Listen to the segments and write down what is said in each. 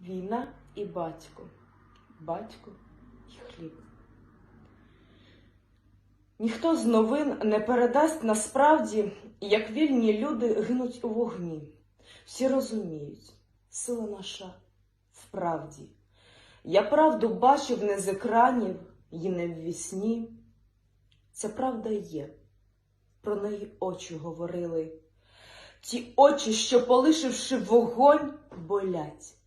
Війна і батько, батько і хліб. Ніхто з новин не передасть насправді, як вільні люди гинуть у вогні. Всі розуміють, сила наша в правді. Я правду бачив не з екранів і не в вісні. Ця правда є, про неї очі говорили. Ті очі, що, полишивши вогонь, болять.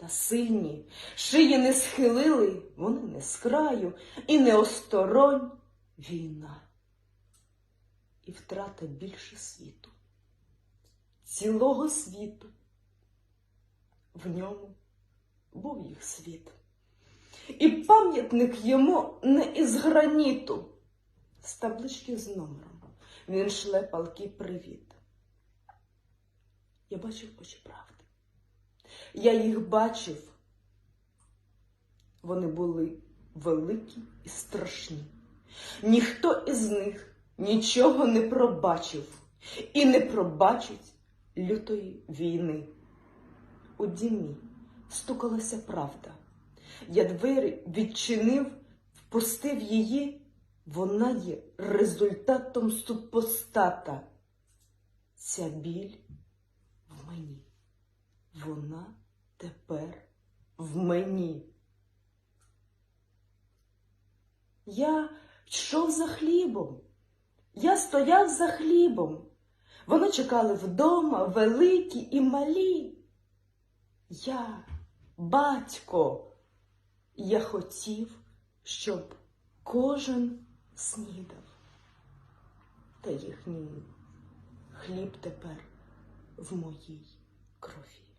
Та сильні, шиї не схилили, вони не з краю і не осторонь війна. І втрата більше світу, цілого світу. В ньому був їх світ. І пам'ятник йому не із граніту, з таблички з номером. Він шле палкий привіт. Я бачив очі правди. Я їх бачив. Вони були великі і страшні. Ніхто із них нічого не пробачив і не пробачить лютої війни. У дімі стукалася правда. Я двері відчинив, впустив її. Вона є результатом супостата. Ця біль в мені. Вона тепер в мені. Я йшов за хлібом. Я стояв за хлібом. Вони чекали вдома великі і малі. Я, батько, я хотів, щоб кожен снідав. Та їхній хліб тепер в моїй крові.